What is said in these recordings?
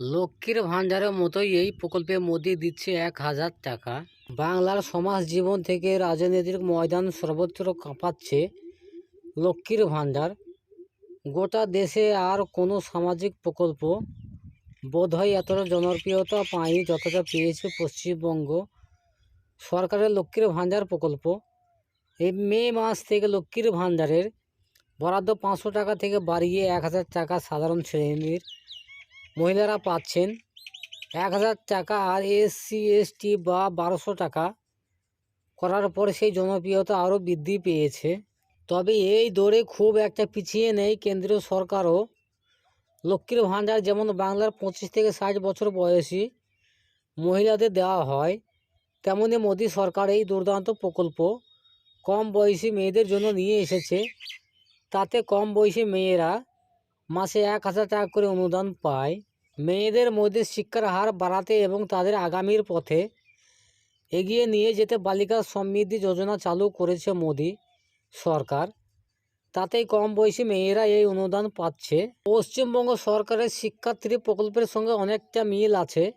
লক্ষ্মীর ভাণ্ডারের মতোই এই প্রকল্পে মোদি দিচ্ছে এক হাজার টাকা। বাংলার সমাজ জীবন থেকে রাজনৈতিক ময়দান সর্বত্র কাঁপাচ্ছে লক্ষ্মীর ভাণ্ডার। গোটা দেশে আর কোনো সামাজিক প্রকল্প বোধহয় এতটা জনপ্রিয়তা পায়নি যতটা পেয়েছে পশ্চিমবঙ্গ সরকারের লক্ষ্মীর ভাণ্ডার প্রকল্প। এই মে মাস থেকে লক্ষ্মীর ভাণ্ডারের বরাদ্দ পাঁচশো টাকা থেকে বাড়িয়ে এক হাজার টাকা সাধারণ শ্রেণির মহিলারা পাচ্ছেন এক হাজার টাকা আর এসসি এসটি বা বারোশো টাকা। করার পর সেই জনপ্রিয়তা আরও বৃদ্ধি পেয়েছে। তবে এই দৌড়ে খুব একটা পিছিয়ে নেই কেন্দ্রীয় সরকারও। লক্ষ্মীর ভাণ্ডার যেমন বাংলার পঁচিশ থেকে ষাট বছর বয়সী মহিলাদের দেওয়া হয়, তেমনি মোদী সরকার এই দুর্দান্ত প্রকল্প কম বয়সী মেয়েদের জন্য নিয়ে এসেছে। তাতে কম বয়সী মেয়েরা মাসে এক হাজার টাকা করে অনুদান পায়। মেয়েদের মধ্যে শিক্ষার হার বাড়াতে এবং তাদের আগামীর পথে এগিয়ে নিয়ে যেতে বালিকা সমৃদ্ধি যোজনা চালু করেছে মোদি সরকার। তাতেই কম বয়সী মেয়েরা এই অনুদান পাচ্ছে। পশ্চিমবঙ্গ সরকারের শিক্ষার্থী প্রকল্পের সঙ্গে অনেকটা মিল আছে।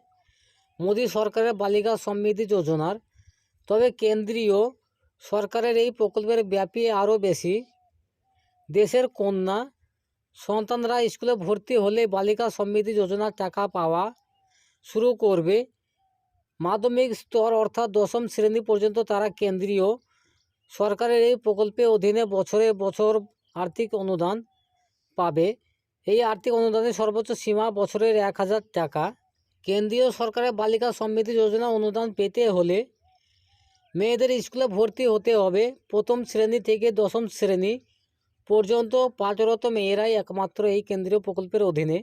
মোদি সরকারের বালিকা সমৃদ্ধি যোজনার। তবে কেন্দ্রীয় সরকারের এই প্রকল্পের ব্যাপী আরও বেশি। দেশের কন্যা সন্তানরা স্কুলে ভর্তি হলে বালিকা সমৃদ্ধি যোজনার টাকা পাওয়া শুরু করবে। মাধ্যমিক স্তর অর্থাৎ দশম শ্রেণি পর্যন্ত তারা কেন্দ্রীয় সরকারের এই প্রকল্পের অধীনে বছরে বছর আর্থিক অনুদান পাবে। এই আর্থিক অনুদানের সর্বোচ্চ সীমা বছরের এক হাজার টাকা। কেন্দ্রীয় সরকারের বালিকা সমৃদ্ধি যোজনা অনুদান পেতে হলে মেয়েদের স্কুলে ভর্তি হতে হবে। প্রথম শ্রেণি থেকে দশম শ্রেণি পর্যন্ত পাঁচরত মেয়েরাই একমাত্র এই কেন্দ্রীয় প্রকল্পের অধীনে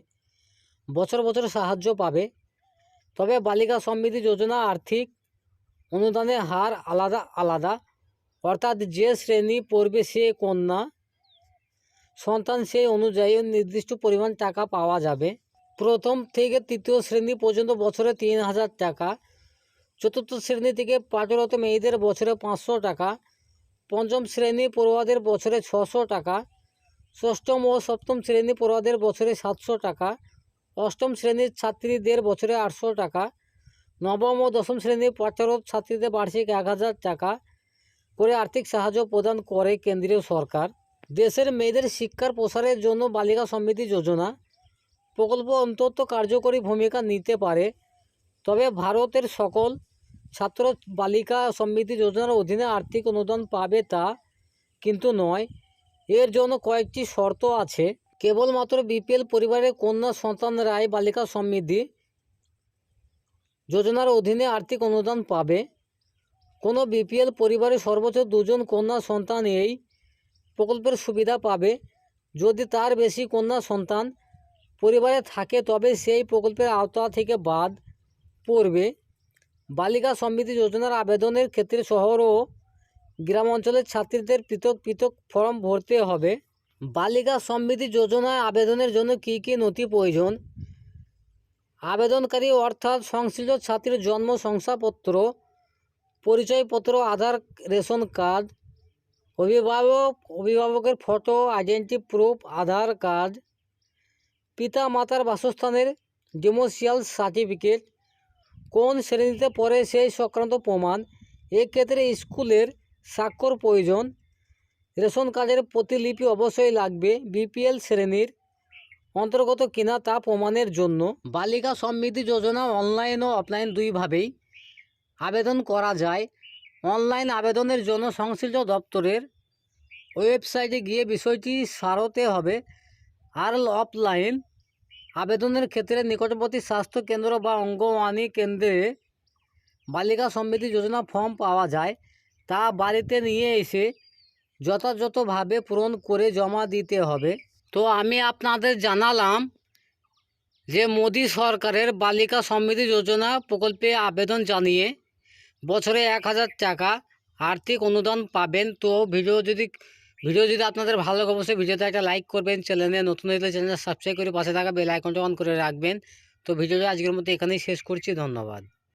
বছর বছর সাহায্য পাবে। তবে বালিকা সমৃদ্ধি যোজনা আর্থিক অনুদানের হার আলাদা আলাদা। অর্থাৎ যে শ্রেণি পড়বে সে কন্যা, সন্তান সেই অনুযায়ী নির্দিষ্ট পরিমাণ টাকা পাওয়া যাবে। প্রথম থেকে তৃতীয় শ্রেণি পর্যন্ত বছরে তিন হাজার টাকা, চতুর্থ শ্রেণি থেকে পাঁচরত মেয়েদের বছরে পাঁচশো টাকা পঞ্চম শ্রেণি পড়ুয়াদের বছরে ছশো টাকা, ষষ্ঠম ও সপ্তম শ্রেণি পড়ুয়াদের বছরে সাতশো টাকা, অষ্টম শ্রেণির ছাত্রীদের বছরে আটশো টাকা, নবম ও দশম শ্রেণির পাঠরত ছাত্রীদের বার্ষিক এক হাজার টাকা করে আর্থিক সাহায্য প্রদান করে কেন্দ্রীয় সরকার। দেশের মেয়েদের শিক্ষার প্রসারের জন্য বালিকা সমৃদ্ধি যোজনা প্রকল্প অন্তত কার্যকরী ভূমিকা নিতে পারে। তবে ভারতের সকল ছাত্র বালিকা সমৃদ্ধি যোজনার অধীনে আর্থিক অনুদান পাবে তা কিন্তু নয়। এর জন্য কয়েকটি শর্ত আছে। কেবলমাত্র বিপিএল পরিবারের কন্যা সন্তান রায় বালিকা সমৃদ্ধি যোজনার অধীনে আর্থিক অনুদান পাবে। কোনো বিপিএল পরিবারের সর্বোচ্চ দুজন কন্যা সন্তান এই প্রকল্পের সুবিধা পাবে। যদি তার বেশি কন্যা সন্তান পরিবারে থাকে, তবে সেই প্রকল্পের আওতা থেকে বাদ পড়বে। বালিকা সমৃদ্ধি যোজনার আবেদনের ক্ষেত্রে শহর ও গ্রাম অঞ্চলের ছাত্রীদের পৃথক পৃথক ফর্ম ভরতে হবে। বালিকা সমৃদ্ধি যোজনায় আবেদনের জন্য কী কী নথি প্রয়োজন? আবেদনকারী অর্থাৎ সংশ্লিষ্ট ছাত্রীর জন্ম শংসাপত্র, পরিচয়পত্র, আধার, রেশন কার্ড, অভিভাবক, অভিভাবকের photo, identity proof, Aadhaar card পিতা মাতার বাসস্থানের ডিমোসিয়াল সার্টিফিকেট কোন শ্রেণীতে পড়ে সেই সংক্রান্ত প্রমাণ? এক্ষেত্রে স্কুলের স্বাক্ষর প্রয়োজন। রেশন কার্ডের প্রতিলিপি অবশ্যই লাগবে বিপিএল শ্রেণির অন্তর্গত কিনা তা প্রমাণের জন্য। বালিকা সমৃদ্ধি যোজনা অনলাইন ও অফলাইন দুইভাবেই আবেদন করা যায়। অনলাইন আবেদনের জন্য সংশ্লিষ্ট দপ্তরের ওয়েবসাইটে গিয়ে বিষয়টি সারতে হবে। আর অফলাইন আবেদনের ক্ষেত্রে নিকটবর্তী স্বাস্থ্য কেন্দ্র বা অঙ্গনওয়াড়ি কেন্দ্রে বালিকা সমৃদ্ধি যোজনা ফর্ম পাওয়া যায়। তা বাড়িতে নিয়ে এসে যথাযথভাবে পূরণ করে জমা দিতে হবে। তো আমি আপনাদের জানালাম যে মোদী সরকারের বালিকা সমৃদ্ধি যোজনা প্রকল্পে আবেদন জানিয়ে বছরে এক হাজার টাকা আর্থিক অনুদান পাবেন। তো ভিডিও যদি ভিডিও যদি আপনাদের ভালো লাগে, অবশ্যই ভিডিওতে একটা লাইক করবেন চ্যানেলে নতুন হলে চ্যানেলটা সাবস্ক্রাইব করে পাশে থাকা বেল আইকনটা অন করে রাখবেন। তো ভিডিওটা আজকের মতো এখানেই শেষ করছি, ধন্যবাদ।